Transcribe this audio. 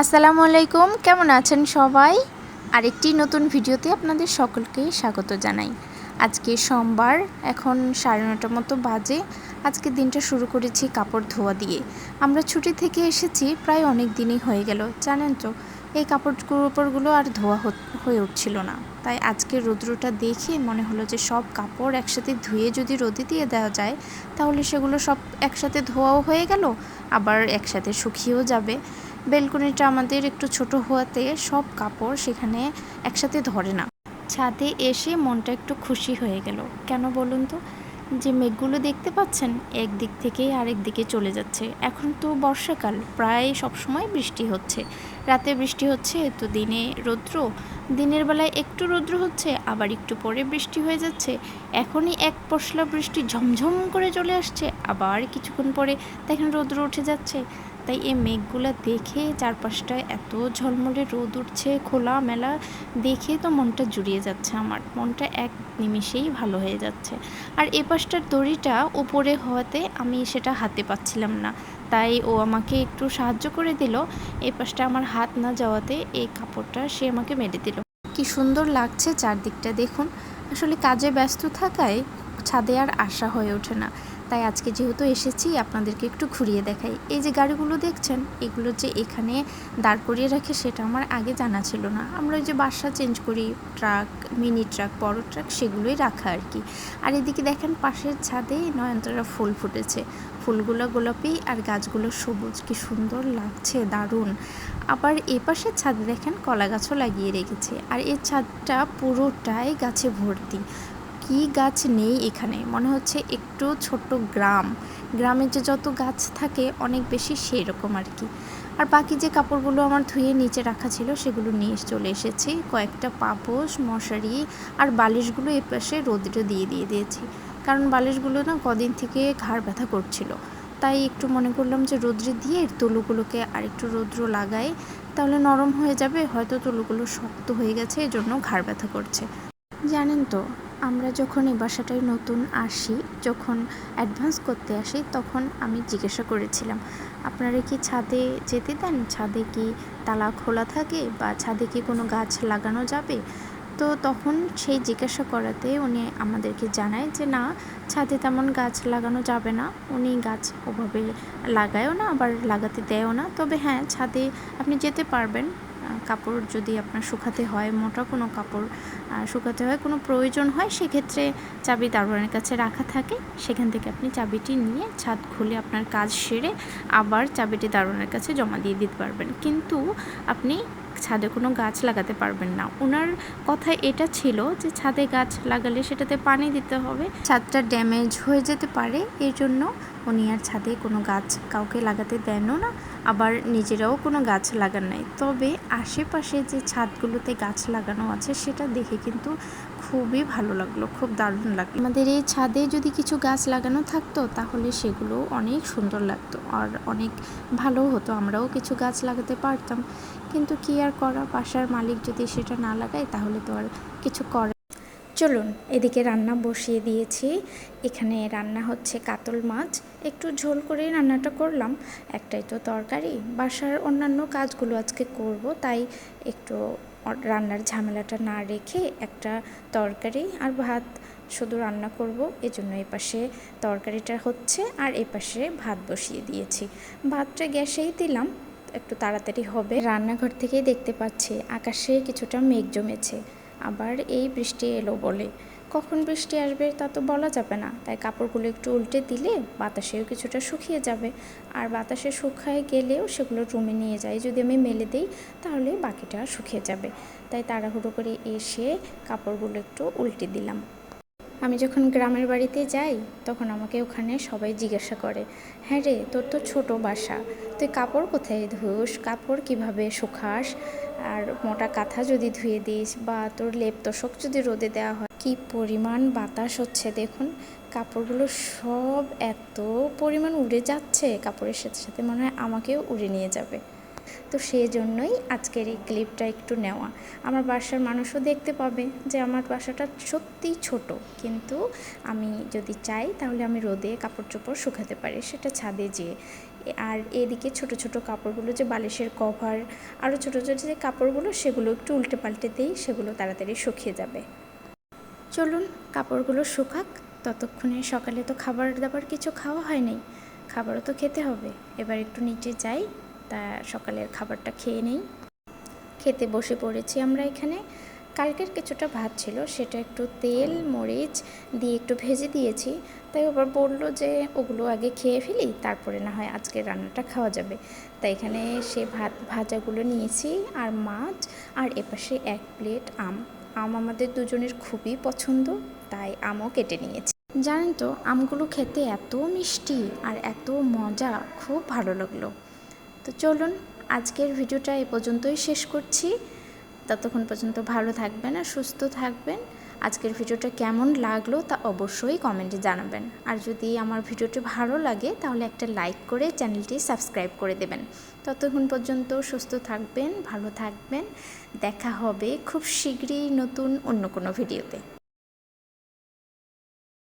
আসসালামু আলাইকুম, কেমন আছেন সবাই? আরেকটি নতুন ভিডিওতে আপনাদের সকলকে স্বাগত জানাই। আজকে সোমবার, এখন সাড়ে নটার মতো বাজে। আজকে দিনটা শুরু করেছি কাপড় ধোয়া দিয়ে। আমরা ছুটি থেকে এসেছি, প্রায় অনেক দিনই হয়ে গেল, জানেন তো? এই কাপড় কাপড়গুলো আর ধোয়া হয়ে উঠছিল না। তাই আজকে রৌদ্রটা দেখে মনে হলো যে সব কাপড় একসাথে ধুয়ে যদি রোদে দিয়ে দেওয়া যায়, তাহলে সেগুলো সব একসাথে ধোয়াও হয়ে গেল, আবার একসাথে শুকিয়েও যাবে। বেলকনিটা আমাদের একটু ছোট হওয়াতে সব কাপড় সেখানে একসাথে ধরে না। ছাদে এসে মনটা একটু খুশি হয়ে গেল। কেন বলুন তো? যে মেঘগুলো দেখতে পাচ্ছেন, একদিক থেকেই আরেক দিকে চলে যাচ্ছে। এখন তো বর্ষাকাল, প্রায় সব সময় বৃষ্টি হচ্ছে। রাতে বৃষ্টি হচ্ছে, তো দিনে রৌদ্র। দিনের বেলায় একটু রৌদ্র হচ্ছে, আবার একটু পরে বৃষ্টি হয়ে যাচ্ছে। এখনই এক পশলা বৃষ্টি ঝমঝম করে চলে আসছে, আবার কিছুক্ষণ পরে দেখেন রৌদ্র উঠে যাচ্ছে। তাই এই মেঘগুলো দেখে চারপাশটায় এত ঝলমলে রোদ উঠছে খোলা মেলা দেখে তো মনটা জুড়িয়ে যাচ্ছে আমার। মনটা এক নিমিষেই ভালো হয়ে যাচ্ছে। আর এ পাশটার দড়িটা উপরে হওয়াতে আমি সেটা হাতে পাচ্ছিলাম না। তাই ও আমাকে একটু সাহায্য করে দিল। এই পাশটা আমার হাত না যাওয়াতে এই কাপড়টা সে আমাকে মেরে দিল। কি সুন্দর লাগছে চারদিকটা দেখুন। আসলে কাজে ব্যস্ত থাকায় ছাদে আর আশা হয়ে ওঠে না। তাই আজকে যেহেতু এসেছি, আপনাদেরকে একটু ঘুরিয়ে দেখাই। এই যে গাড়িগুলো দেখছেন, এগুলো যে এখানে দাঁড় করিয়ে রাখে, সেটা আমার আগে জানা ছিল না। আমরা ওই যে বাসা চেঞ্জ করি ট্রাক মিনি ট্রাক বড় ট্রাক সেগুলোই রাখা আর কি। আর এদিকে দেখেন, পাশের ছাদে নয়নতারা ফুল ফুটেছে। ফুলগুলো গোলাপি আর গাছগুলো সবুজ। কি সুন্দর লাগছে, দারুণ। আবার এ পাশের ছাদে দেখেন, কলা গাছও লাগিয়ে রেখেছে। আর এই ছাদটা পুরোটাই গাছে ভর্তি। কি গাছ নেই এখানে? মনে হচ্ছে একটু ছোট্ট গ্রাম। গ্রামে যে যত গাছ থাকে, অনেক বেশি সেই রকম আর কি। আর বাকি যে কাপড়গুলো আমার ধুয়ে নিচে রাখা ছিল, সেগুলো নিয়ে চলে এসেছি। কয়েকটা পাপোশ, মশারি আর বালিশগুলো এ পাশে রোদ্রে দিয়ে দিয়ে দিয়েছি। কারণ বালিশগুলো না কদিন থেকে ঘাড় ব্যথা করছিল। তাই একটু মনে করলাম যে রোদ্রে দিয়ে তুলোগুলোকে আর একটু রৌদ্র লাগাই, তাহলে নরম হয়ে যাবে, হয়তো তুলোগুলো শক্ত হয়ে গেছে, এজন্য ঘাড় ব্যথা করছে। জানেন তো আমরা যখন এই বাসাটায় নতুন আসি, যখন অ্যাডভান্স করতে আসি, তখন আমি জিজ্ঞাসা করেছিলাম, আপনারা কি ছাদে যেতে দেন? ছাদে কি তালা খোলা থাকে বা ছাদে কি কোনো গাছ লাগানো যাবে? তো তখন সেই জিজ্ঞাসা করাতে উনি আমাদেরকে জানায় যে, না, ছাদে তেমন গাছ লাগানো যাবে না। উনি গাছ ওভাবে লাগায়ও না, আবার লাগাতে দেয়ও না। তবে হ্যাঁ ছাদে আপনি যেতে পারবেন। কাপড় যদি আপনার শুকাতে হয়, মোটা কোনো কাপড় শুকাতে হয়, কোনো প্রয়োজন হয়, সেক্ষেত্রে চাবি দারোয়ানের কাছে রাখা থাকে। সেখান থেকে আপনি চাবিটি নিয়ে ছাদ খুলে আপনার কাজ সেরে আবার চাবিটি দারোয়ানের কাছে জমা দিয়ে দিতে পারবেন। কিন্তু আপনি ছাদে কোনো গাছ লাগাতে পারবেন না। ওনার কথা এটা ছিল যে ছাদে গাছ লাগালে সেটাতে পানি দিতে হবে। ছাদটা ড্যামেজ হয়ে যেতে পারে এই জন্য উনি আর ছাদে কোনো গাছ কাউকে লাগাতে দেনও না, আবার নিজেরাও কোনো গাছ লাগান নাই। তবে আশেপাশে যে ছাদগুলোতে গাছ লাগানো আছে, সেটা দেখে কিন্তু খুবই ভালো লাগল, খুব দারুণ লাগল। আমাদের এই ছাদে যদি কিছু গাছ লাগানো থাকতো, তাহলে সেগুলো অনেক সুন্দর লাগতো, আর অনেক ভালো হতো, আমরাও কিছু গাছ লাগাতে পারতাম। কিন্তু কি আর করা, বাসার মালিক যদি সেটা না লাগায়, তাহলে তো আর কিছু করে চলুন, এদিকে রান্না বসিয়ে দিয়েছি। এখানে রান্না হচ্ছে কাতল মাছ। একটু ঝোল করেই রান্নাটা করলাম। একটাই তো তরকারি। বাসার অন্যান্য কাজগুলো আজকে করব, তাই একটু রান্নার ঝামেলাটা না রেখে একটা তরকারি আর ভাত শুধু রান্না করব। এজন্য এই পাশে তরকারিটা হচ্ছে আর এই পাশে ভাত বসিয়ে দিয়েছি। ভাতটা গ্যাসেই দিলাম। একটু তাড়াতাড়ি হবে। রান্নাঘর থেকেই দেখতে পাচ্ছি, আকাশে কিছুটা মেঘ জমেছে। আবার এই বৃষ্টি এলো বলে। কখন বৃষ্টি আসবে তা তো বলা যাবে না। তাই কাপড়গুলো একটু উল্টে দিলে বাতাসেও কিছুটা শুকিয়ে যাবে। আর বাতাসে শুকায় গেলেও সেগুলো রুমে নিয়ে যাই। যদি আমি মেলে দিই, তাহলে বাকিটা শুকিয়ে যাবে। তাই তাড়াহুড়ো করে এসে কাপড়গুলো একটু উল্টে দিলাম। আমি যখন গ্রামের বাড়িতে যাই, তখন আমাকে ওখানে সবাই জিজ্ঞাসা করে হ্যাঁ রে, তোর তো ছোট বাসা। তুই কাপড় কোথায় ধুস? কাপড় কীভাবে শুকাস? আর মোটা কাঁথা যদি ধুয়ে দিস বা তোর লেপ তোষক যদি রোদে দেওয়া হয়, কি পরিমাণ বাতাস হচ্ছে দেখুন? কাপড়গুলো সব এত পরিমাণ উড়ে যাচ্ছে, কাপড়ের সাথে সাথে মনে হয় আমাকেও উড়ে নিয়ে যাবে। তো সেই জন্যই আজকের এই ক্লিপটা একটু নেওয়া। আমার বাসার মানুষও দেখতে পাবে যে আমার বাসাটা সত্যিই ছোট, কিন্তু আমি যদি চাই তাহলে আমি রোদে কাপড় চোপড় শুকাতে পারি, সেটা ছাদে যেয়ে। আর এদিকে ছোট ছোট কাপড়গুলো যে বালিশের কভার আরও ছোট ছোট যে কাপড়গুলো, সেগুলো একটু উল্টে পাল্টে দিই, সেগুলো তাড়াতাড়ি শুকিয়ে যাবে। চলুন, কাপড়গুলো শুকাক। ততক্ষণে সকালে তো খাবার দাবার কিছু খাওয়া হয় নাই খাবারও তো খেতে হবে। এবার একটু নিচে যাই, তা সকালের খাবারটা খেয়ে নেই। খেতে বসে পড়েছি আমরা এখানে। কালকের কিছুটা ভাত ছিল, সেটা একটু তেল, মরিচ দিয়ে একটু ভেজে দিয়েছি। তাই আবার বলল যে, ওগুলো আগে খেয়ে ফেলি, তারপরে না হয় আজকে রান্নাটা খাওয়া যাবে। তাই এখানে সে ভাত, ভাজাগুলো নিয়েছি, আর মাছ, আর এপাশে এক প্লেট আম। আম আমাদের দুজনের খুবই পছন্দ, তাই আমও কেটে নিয়েছি। জানেন তো, আমগুলো খেতে এত মিষ্টি আর এত মজা, খুব ভালো লাগল। তো চলুন, আজকের ভিডিওটা এ পর্যন্তই শেষ করছি। ততক্ষণ পর্যন্ত ভালো থাকবেন আর সুস্থ থাকবেন। আজকের ভিডিওটা কেমন লাগল তা অবশ্যই কমেন্টে জানাবেন। আর যদি আমার ভিডিওটি ভালো লাগে তাহলে একটা লাইক করে চ্যানেলটি সাবস্ক্রাইব করে দেবেন। ততক্ষণ পর্যন্ত সুস্থ থাকবেন, ভালো থাকবেন। দেখা হবে খুব শীঘ্রই নতুন অন্য কোনো ভিডিওতে